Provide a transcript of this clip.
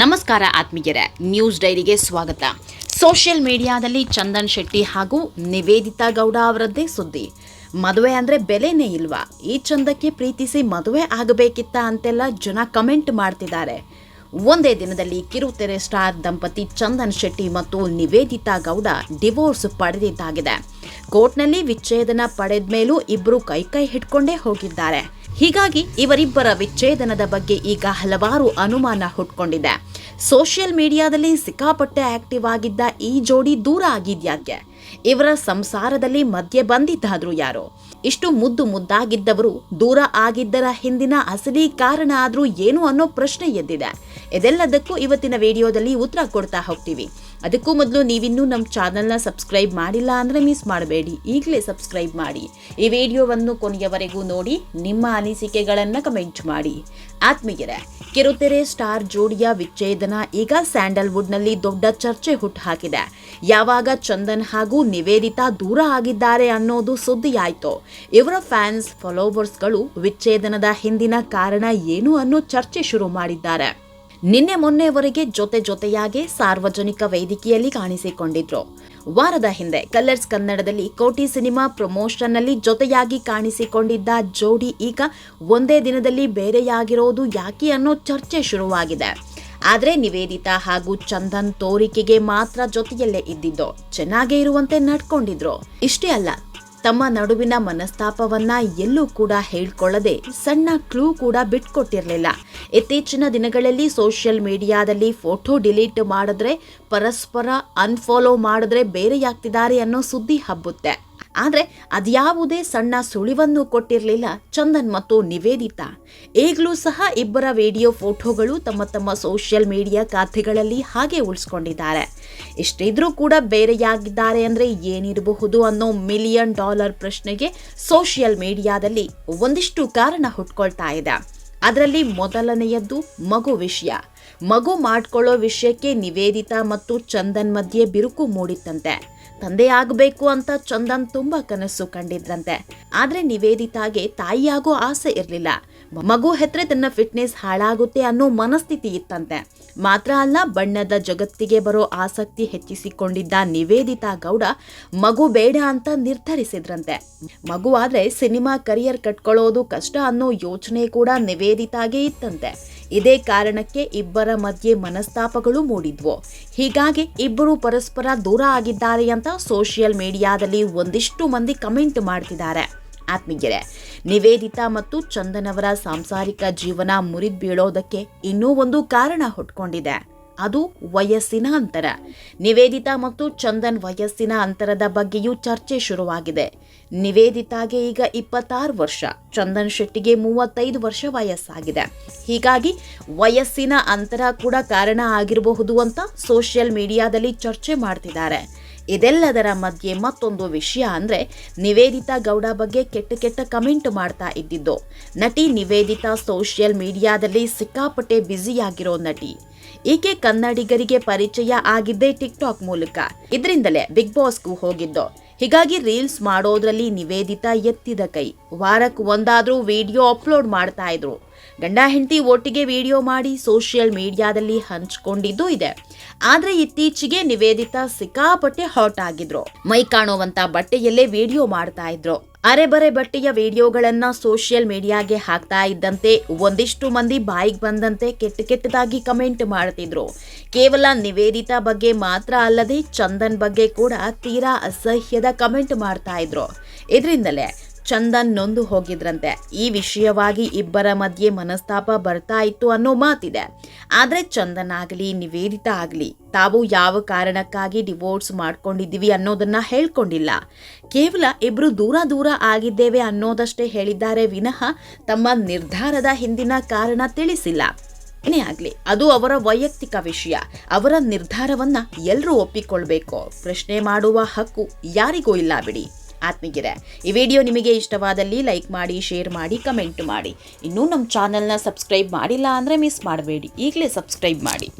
ನಮಸ್ಕಾರ ಆತ್ಮೀಯರೇ, ನ್ಯೂಸ್ ಡೈರಿಗೆ ಸ್ವಾಗತ. ಸೋಷಿಯಲ್ ಮೀಡಿಯಾದಲ್ಲಿ ಚಂದನ್ ಶೆಟ್ಟಿ ಹಾಗೂ ನಿವೇದಿತಾ ಗೌಡ ಅವರದ್ದೇ ಸುದ್ದಿ. ಮದುವೆ ಅಂದ್ರೆ ಬೆಲೆನೇ ಇಲ್ವಾ? ಈ ಚಂದಕ್ಕೆ ಪ್ರೀತಿಸಿ ಮದುವೆ ಆಗಬೇಕಿತ್ತ ಅಂತೆಲ್ಲ ಜನ ಕಮೆಂಟ್ ಮಾಡ್ತಿದ್ದಾರೆ. ಒಂದೇ ದಿನದಲ್ಲಿ ಕಿರುತೆರೆ ಸ್ಟಾರ್ ದಂಪತಿ ಚಂದನ್ ಶೆಟ್ಟಿ ಮತ್ತು ನಿವೇದಿತಾ ಗೌಡ ಡಿವೋರ್ಸ್ ಪಡೆದಿದ್ದಾಗಿದೆ. ಕೋರ್ಟ್ನಲ್ಲಿ ವಿಚ್ಛೇದನ ಪಡೆದ ಮೇಲೂ ಇಬ್ಬರು ಕೈ ಕೈ ಹಿಡ್ಕೊಂಡೇ ಹೋಗಿದ್ದಾರೆ. ಹೀಗಾಗಿ ಇವರಿಬ್ಬರ ವಿಚ್ಛೇದನದ ಬಗ್ಗೆ ಈಗ ಹಲವಾರು ಅನುಮಾನ ಹುಟ್ಕೊಂಡಿದೆ. ಸೋಷಿಯಲ್ ಮೀಡಿಯಾದಲ್ಲಿ ಸಿಕ್ಕಾಪಟ್ಟೆ ಆಕ್ಟಿವ್ ಆಗಿದ್ದ ಈ ಜೋಡಿ ದೂರ ಆಗಿದ್ಯಾಕೆ ಇವರ ಸಂಸಾರದಲ್ಲಿ ಮಧ್ಯೆ ಬಂದಿದ್ದಾದ್ರೂ ಯಾರು? ಇಷ್ಟು ಮುದ್ದು ಮುದ್ದಾಗಿದ್ದವರು ದೂರ ಆಗಿದ್ದರ ಹಿಂದಿನ ಅಸಲಿ ಕಾರಣ ಆದ್ರೂ ಏನು ಅನ್ನೋ ಪ್ರಶ್ನೆ ಎದ್ದಿದೆ. ಇದೆಲ್ಲದಕ್ಕೂ ಇವತ್ತಿನ ವಿಡಿಯೋದಲ್ಲಿ ಉತ್ತರ ಕೊಡ್ತಾ ಹೋಗ್ತೀವಿ. ಅದಕ್ಕೂ ಮೊದಲು ನೀವಿನ್ನೂ ನಮ್ಮ ಚಾನಲ್ನ ಸಬ್ಸ್ಕ್ರೈಬ್ ಮಾಡಿಲ್ಲ ಅಂದರೆ ಮಿಸ್ ಮಾಡಬೇಡಿ. ಈಗಲೇ ಸಬ್ಸ್ಕ್ರೈಬ್ ಮಾಡಿ. ಈ ವಿಡಿಯೋವನ್ನು ಕೊನೆಯವರೆಗೂ ನೋಡಿ, ನಿಮ್ಮ ಅನಿಸಿಕೆಗಳನ್ನು ಕಮೆಂಟ್ ಮಾಡಿ. ಆತ್ಮೀಯರೇ, ಕಿರುತೆರೆ ಸ್ಟಾರ್ ಜೋಡಿಯ ವಿಚ್ಛೇದನ ಈಗ ಸ್ಯಾಂಡಲ್ವುಡ್ನಲ್ಲಿ ದೊಡ್ಡ ಚರ್ಚೆ ಹುಟ್ಟುಹಾಕಿದೆ ಯಾವಾಗ ಚಂದನ್ ಹಾಗೂ ನಿವೇದಿತಾ ದೂರ ಆಗಿದ್ದಾರೆ ಅನ್ನೋದು ಸುದ್ದಿಯಾಯಿತು. ಇವರ ಫ್ಯಾನ್ಸ್ ಫಾಲೋವರ್ಸ್ಗಳು ವಿಚ್ಛೇದನದ ಹಿಂದಿನ ಕಾರಣ ಏನು ಅನ್ನೋ ಚರ್ಚೆ ಶುರು ಮಾಡಿದ್ದಾರೆ. ನಿನ್ನೆ ಮೊನ್ನೆವರೆಗೆ ಜೊತೆ ಜೊತೆಯಾಗಿ ಸಾರ್ವಜನಿಕ ವೇದಿಕೆಯಲ್ಲಿ ಕಾಣಿಸಿಕೊಂಡಿದ್ರು. ವಾರದ ಹಿಂದೆ ಕಲರ್ಸ್ ಕನ್ನಡದಲ್ಲಿ ಕೋಟಿ ಸಿನಿಮಾ ಪ್ರಮೋಷನ್ನಲ್ಲಿ ಜೊತೆಯಾಗಿ ಕಾಣಿಸಿಕೊಂಡಿದ್ದ ಜೋಡಿ ಈಗ ಒಂದೇ ದಿನದಲ್ಲಿ ಬೇರೆಯಾಗಿರೋದು ಯಾಕೆ ಅನ್ನೋ ಚರ್ಚೆ ಶುರುವಾಗಿದೆ. ಆದರೆ ನಿವೇದಿತಾ ಹಾಗೂ ಚಂದನ್ ತೋರಿಕೆಗೆ ಮಾತ್ರ ಜೊತೆಯಲ್ಲೇ ಇದ್ದಿದ್ದು, ಚೆನ್ನಾಗೇ ಇರುವಂತೆ ನಡ್ಕೊಂಡಿದ್ರು. ಇಷ್ಟೇ ಅಲ್ಲ ತಮ್ಮ ನಡುವಿನ ಮನಸ್ತಾಪವನ್ನ ಎಲ್ಲೂ ಕೂಡ ಹೇಳ್ಕೊಳ್ಳದೆ ಸಣ್ಣ ಕ್ಲೂ ಕೂಡ ಬಿಟ್ಕೊಟ್ಟಿರಲಿಲ್ಲ. ಇತ್ತೀಚಿನ ದಿನಗಳಲ್ಲಿ ಸೋಷಿಯಲ್ ಮೀಡಿಯಾದಲ್ಲಿ ಫೋಟೋ ಡಿಲೀಟ್ ಮಾಡಿದ್ರೆ, ಪರಸ್ಪರ ಅನ್ಫಾಲೋ ಮಾಡಿದ್ರೆ ಬೇರೆಯಾಗ್ತಿದ್ದಾರೆ ಅನ್ನೋ ಸುದ್ದಿ ಹಬ್ಬುತ್ತೆ. ಆದ್ರೆ ಅದ್ಯಾವುದೇ ಸಣ್ಣ ಸುಳಿವನ್ನು ಕೊಟ್ಟಿರಲಿಲ್ಲ ಚಂದನ್ ಮತ್ತು ನಿವೇದಿತಾ. ಈಗಲೂ ಸಹ ಇಬ್ಬರ ವಿಡಿಯೋ ಫೋಟೋಗಳು ತಮ್ಮ ತಮ್ಮ ಸೋಷಿಯಲ್ ಮೀಡಿಯಾ ಖಾತೆಗಳಲ್ಲಿ ಹಾಗೆ ಉಳಿಸ್ಕೊಂಡಿದ್ದಾರೆ. ಇಷ್ಟಿದ್ರೂ ಕೂಡ ಬೇರೆಯಾಗಿದ್ದಾರೆ ಅಂದರೆ ಏನಿರಬಹುದು ಅನ್ನೋ ಮಿಲಿಯನ್ ಡಾಲರ್ ಪ್ರಶ್ನೆಗೆ ಸೋಷಿಯಲ್ ಮೀಡಿಯಾದಲ್ಲಿ ಒಂದಿಷ್ಟು ಕಾರಣ ಹುಟ್ಕೊಳ್ತಾ ಇದೆ. ಅದರಲ್ಲಿ ಮೊದಲನೆಯದ್ದು ಮಗು ವಿಷಯ. ಮಗು ಮಾಡ್ಕೊಳ್ಳೋ ವಿಷಯಕ್ಕೆ ನಿವೇದಿತಾ ಮತ್ತು ಚಂದನ್ ಮಧ್ಯೆ ಬಿರುಕು ಮೂಡಿತ್ತಂತೆ. ತಂದೆ ಆಗಬೇಕು ಅಂತ ಚಂದನ್ ತುಂಬಾ ಕನಸು ಕಂಡಿದ್ರಂತೆ. ಆದ್ರೆ ನಿವೇದಿತಾಗೆ ತಾಯಿಯಾಗೋ ಆಸೆ ಇರಲಿಲ್ಲ. ಮಗು ಹೆತ್ರೆ ತನ್ನ ಫಿಟ್ನೆಸ್ ಹಾಳಾಗುತ್ತೆ ಅನ್ನೋ ಮನಸ್ಥಿತಿ ಇತ್ತಂತೆ. ಮಾತ್ರ ಅಲ್ಲ, ಬಣ್ಣದ ಜಗತ್ತಿಗೆ ಬರೋ ಆಸಕ್ತಿ ಹೆಚ್ಚಿಸಿಕೊಂಡಿದ್ದ ನಿವೇದಿತಾ ಗೌಡ ಮಗು ಬೇಡ ಅಂತ ನಿರ್ಧರಿಸಿದ್ರಂತೆ. ಮಗು ಆದ್ರೆ ಸಿನಿಮಾ ಕರಿಯರ್ ಕಟ್ಕೊಳ್ಳೋದು ಕಷ್ಟ ಅನ್ನೋ ಯೋಚನೆ ಕೂಡ ನಿವೇದಿತಾಗೆ ಇತ್ತಂತೆ. ಇದೇ ಕಾರಣಕ್ಕೆ ಇಬ್ಬರ ಮಧ್ಯೆ ಮನಸ್ತಾಪಗಳು ಮೂಡಿದ್ವು. ಹೀಗಾಗಿ ಇಬ್ಬರು ಪರಸ್ಪರ ದೂರ ಆಗಿದ್ದಾರೆ ಅಂತ ಸೋಷಿಯಲ್ ಮೀಡಿಯಾದಲ್ಲಿ ಒಂದಿಷ್ಟು ಮಂದಿ ಕಮೆಂಟ್ ಮಾಡ್ತಿದ್ದಾರೆ. ಆತ್ಮೀಯರೇ, ನಿವೇದಿತಾ ಮತ್ತು ಚಂದನ್ ಅವರ ಸಾಂಸಾರಿಕ ಜೀವನ ಮುರಿದ್ ಬೀಳೋದಕ್ಕೆ ಇನ್ನೂ ಒಂದು ಕಾರಣ ಹುಟ್ಕೊಂಡಿದೆ. ಅದು ವಯಸ್ಸಿನ ಅಂತರ. ನಿವೇದಿತಾ ಮತ್ತು ಚಂದನ್ ವಯಸ್ಸಿನ ಅಂತರದ ಬಗ್ಗೆಯೂ ಚರ್ಚೆ ಶುರುವಾಗಿದೆ. ನಿವೇದಿತಾಗೆ ಈಗ ಇಪ್ಪತ್ತಾರು ವರ್ಷ. ಚಂದನ್ ಶೆಟ್ಟಿಗೆ ಮೂವತ್ತೈದು ವರ್ಷ ವಯಸ್ಸಾಗಿದೆ. ಹೀಗಾಗಿ ವಯಸ್ಸಿನ ಅಂತರ ಕೂಡ ಕಾರಣ ಆಗಿರಬಹುದು ಅಂತ ಸೋಷಿಯಲ್ ಮೀಡಿಯಾದಲ್ಲಿ ಚರ್ಚೆ ಮಾಡ್ತಿದ್ದಾರೆ. ಇದೆಲ್ಲದರ ಮಧ್ಯೆ ಮತ್ತೊಂದು ವಿಷಯ ಅಂದರೆ ನಿವೇದಿತಾ ಗೌಡ ಬಗ್ಗೆ ಕೆಟ್ಟ ಕೆಟ್ಟ ಕಮೆಂಟ್ ಮಾಡ್ತಾ ಇದ್ದಿದ್ದು. ನಟಿ ನಿವೇದಿತಾ ಸೋಷಿಯಲ್ ಮೀಡಿಯಾದಲ್ಲಿ ಸಿಕ್ಕಾಪಟ್ಟೆ ಬ್ಯುಸಿಯಾಗಿರೋ ನಟಿ. ಈಕೆ ಕನ್ನಡಿಗರಿಗೆ ಪರಿಚಯ ಆಗಿದ್ದೇ ಟಿಕ್ಟಾಕ್ ಮೂಲಕ. ಇದರಿಂದಲೇ ಬಿಗ್ ಬಾಸ್ಗೂ ಹೋಗಿದ್ದು. ಹೀಗಾಗಿ ರೀಲ್ಸ್ ಮಾಡೋದ್ರಲ್ಲಿ ನಿವೇದಿತಾ ಎತ್ತಿದ ಕೈ. ವಾರಕ್ಕೆ ಒಂದಾದ್ರೂ ವಿಡಿಯೋ ಅಪ್ಲೋಡ್ ಮಾಡ್ತಾ ಇದ್ರು. ಗಂಡ ಹೆಂಡತಿ ಒಟ್ಟಿಗೆ ವಿಡಿಯೋ ಮಾಡಿ ಸೋಷಿಯಲ್ ಮೀಡಿಯಾದಲ್ಲಿ ಹಂಚಿಕೊಂಡಿದ್ದು ಇದೆ. ಆದರೆ ಇತ್ತೀಚೆಗೆ ನಿವೇದಿತಾ ಸಿಕ್ಕಾಪಟ್ಟೆ ಹಾಟ್ ಆಗಿದ್ರು. ಮೈ ಕಾಣುವಂತ ಬಟ್ಟೆಯಲ್ಲೇ ವಿಡಿಯೋ ಮಾಡ್ತಾ ಇದ್ರು. ಅರೆಬರೆ ಬಟ್ಟೆಯ ವಿಡಿಯೋಗಳನ್ನ ಸೋಷಿಯಲ್ ಮೀಡಿಯಾಗೆ ಹಾಕ್ತಾ ಇದ್ದಂತೆ ಒಂದಿಷ್ಟು ಮಂದಿ ಬಾಯಿಗೆ ಬಂದಂತೆ ಕೆಟ್ಟ ಕೆಟ್ಟದಾಗಿ ಕಮೆಂಟ್ ಮಾಡ್ತಿದ್ರು. ಕೇವಲ ನಿವೇದಿತಾ ಬಗ್ಗೆ ಮಾತ್ರ ಅಲ್ಲದೆ ಚಂದನ್ ಬಗ್ಗೆ ಕೂಡ ತೀರಾ ಅಸಹ್ಯದ ಕಮೆಂಟ್ ಮಾಡ್ತಾ ಇದ್ರು. ಇದರಿಂದಲೇ ಚಂದನ್ ನೊಂದು ಹೋಗಿದ್ರಂತೆ. ಈ ವಿಷಯವಾಗಿ ಇಬ್ಬರ ಮಧ್ಯೆ ಮನಸ್ತಾಪ ಬರ್ತಾ ಇತ್ತು ಅನ್ನೋ ಮಾತಿದೆ. ಆದ್ರೆ ಚಂದನ್ ಆಗಲಿ ನಿವೇದಿತ ಆಗಲಿ, ತಾವು ಯಾವ ಕಾರಣಕ್ಕಾಗಿ ಡಿವೋರ್ಸ್ ಮಾಡ್ಕೊಂಡಿದ್ದೀವಿ ಅನ್ನೋದನ್ನ ಹೇಳ್ಕೊಂಡಿಲ್ಲ. ಕೇವಲ ಇಬ್ರು ದೂರ ದೂರ ಆಗಿದ್ದೇವೆ ಅನ್ನೋದಷ್ಟೇ ಹೇಳಿದ್ದಾರೆ ವಿನಃ ತಮ್ಮ ನಿರ್ಧಾರದ ಹಿಂದಿನ ಕಾರಣ ತಿಳಿಸಿಲ್ಲ. ಏನೇ ಆಗಲಿ, ಅದು ಅವರ ವೈಯಕ್ತಿಕ ವಿಷಯ. ಅವರ ನಿರ್ಧಾರವನ್ನ ಎಲ್ಲರೂ ಒಪ್ಪಿಕೊಳ್ಬೇಕು. ಪ್ರಶ್ನೆ ಮಾಡುವ ಹಕ್ಕು ಯಾರಿಗೂ ಇಲ್ಲ ಬಿಡಿ. ಆತ್ಮೀಯರೇ, ಈ ವಿಡಿಯೋ ನಿಮಗೆ ಇಷ್ಟವಾದಲ್ಲಿ ಲೈಕ್ ಮಾಡಿ, ಶೇರ್ ಮಾಡಿ, ಕಮೆಂಟ್ ಮಾಡಿ. ಇನ್ನೂ ನಮ್ಮ ಚಾನಲ್ನ ಸಬ್ಸ್ಕ್ರೈಬ್ ಮಾಡಿಲ್ಲ ಅಂದರೆ ಮಿಸ್ ಮಾಡಬೇಡಿ. ಈಗಲೇ ಸಬ್ಸ್ಕ್ರೈಬ್ ಮಾಡಿ.